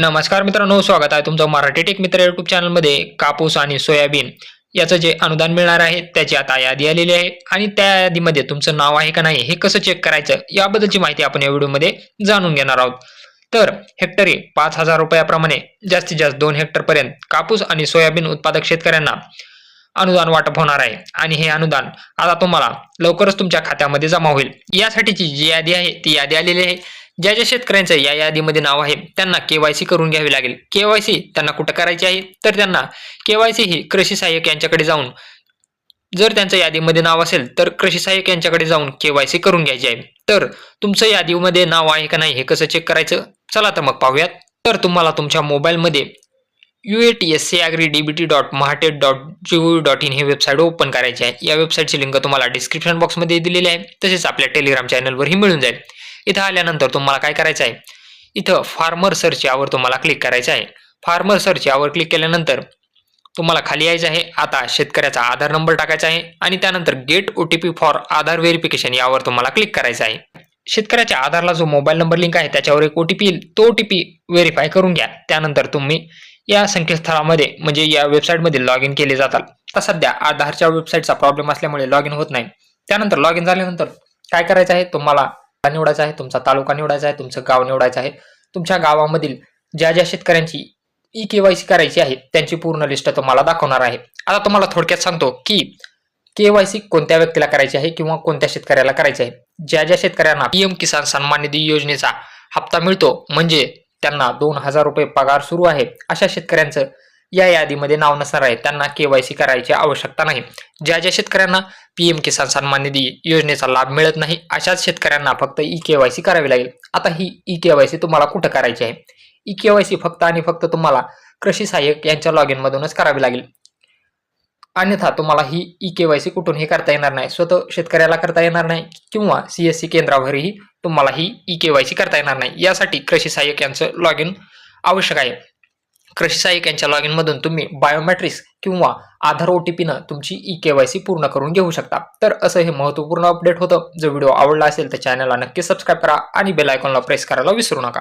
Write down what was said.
नमस्कार मित्रांनो स्वागत आहे तुमचं मराठी टेक मित्र युट्यूब चॅनलमध्ये कापूस आणि सोयाबीन याचं जे अनुदान मिळणार आहे त्याची आता यादी आलेली आहे. आणि त्या यादीमध्ये तुमचं नाव आहे का नाही हे कसं चेक करायचं याबद्दलची माहिती आपण या व्हिडिओमध्ये जाणून घेणार आहोत. तर हेक्टरी पाच हजार रुपयाप्रमाणे जास्तीत जास्त दोन हेक्टरपर्यंत कापूस आणि सोयाबीन उत्पादक शेतकऱ्यांना अनुदान वाटप होणार आहे. आणि हे अनुदान आता तुम्हाला लवकरच तुमच्या खात्यामध्ये जमा होईल. यासाठीची जी यादी आहे ती यादी आलेली आहे. ज्या ज्या शेतकऱ्यांचं या यादीमध्ये नाव आहे त्यांना केवायसी करून घ्यावी लागेल. केवायसी त्यांना कुठं करायची आहे? तर त्यांना केवायसी ही कृषी सहाय्यक यांच्याकडे जाऊन जर त्यांचं यादीमध्ये नाव असेल तर कृषी सहाय्यक यांच्याकडे जाऊन केवायसी करून घ्यायची आहे. तर तुमचं यादीमध्ये नाव आहे का नाही हे कसं चेक करायचं? चला तर मग पाहूयात. तर तुम्हाला तुमच्या मोबाईलमध्ये U A T S C agri D B T dot Mahatet dot G O dot in he website open करायची आहे. या वेबसाईटची लिंक तुम्हाला डिस्क्रिप्शन बॉक्समध्ये दिलेली आहे. तसेच आपल्या टेलिग्राम चॅनलवरही मिळून जाईल. इथं आल्यानंतर तुम्हाला काय करायचं आहे? इथं फार्मर सर्च यावर तुम्हाला क्लिक करायचं आहे. फार्मर सर्च यावर क्लिक केल्यानंतर तुम्हाला खाली यायचं आहे. आता शेतकऱ्याचा आधार नंबर टाकायचा आहे आणि त्यानंतर get O T P for Aadhaar verification यावर तुम्हाला क्लिक करायचं आहे. शेतकऱ्याच्या आधारला जो मोबाईल नंबर लिंक आहे त्याच्यावर एक ओ टी पी येईल. तो ओ टी पी व्हेरीफाय करून घ्या. त्यानंतर तुम्ही या संकेतस्थळामध्ये म्हणजे या वेबसाईटमध्ये लॉग इन केले जातात तर सध्या आधारच्या वेबसाईटचा प्रॉब्लेम असल्यामुळे लॉग इन होत नाही. त्यानंतर लॉग इन झाल्यानंतर काय करायचं आहे? तुम्हाला निवडायचा आहे तुमचा तालुका निवडायचा आहे तुमचं गाव निवडायचं आहे. तुमच्या गावामधील ज्या ज्या शेतकऱ्यांची ई केवायसी करायची आहे त्यांची पूर्ण लिस्ट तुम्हाला दाखवणार आहे. आता तुम्हाला थोडक्यात सांगतो की केवायसी कोणत्या व्यक्तीला करायची आहे किंवा कोणत्या शेतकऱ्याला करायची आहे. ज्या ज्या शेतकऱ्यांना पीएम किसान सन्मान निधी योजनेचा हप्ता मिळतो म्हणजे त्यांना दोन हजार रुपये पगार सुरू आहे अशा शेतकऱ्यांचं या यादीमध्ये नाव नसणार आहे. त्यांना केवायसी करायची आवश्यकता नाही. ज्या ज्या शेतकऱ्यांना पीएम किसान सन्मान निधी योजनेचा लाभ मिळत नाही अशाच शेतकऱ्यांना फक्त ई केवायसी करावी लागेल. आता ही ई केवायसी तुम्हाला कुठं करायची आहे? ई केवायसी फक्त आणि फक्त तुम्हाला कृषी सहाय्यक यांच्या लॉग इनमधूनच करावी लागेल. अन्यथा तुम्हाला ही ई केवायसी कुठूनही करता येणार नाही? स्वतः शेतकऱ्याला करता येणार नाही किंवा सीएससी केंद्रावरही तुम्हाला ही ई केवायसी करता येणार नाही? यासाठी कृषी सहाय्यक यांचं लॉग इन आवश्यक आहे. कृषी सहाय्यक यांच्या लॉग इन मधून तुम्ही बायोमेट्रिक्स किंवा आधार ओ टी पीनं तुमची ई केवायसी पूर्ण करून घेऊ शकता. तर असं हे महत्त्वपूर्ण अपडेट होतं. जो व्हिडिओ आवडला असेल तर चॅनलला नक्की सबस्क्राईब करा आणि बेल आयकॉनला प्रेस करायला विसरू नका.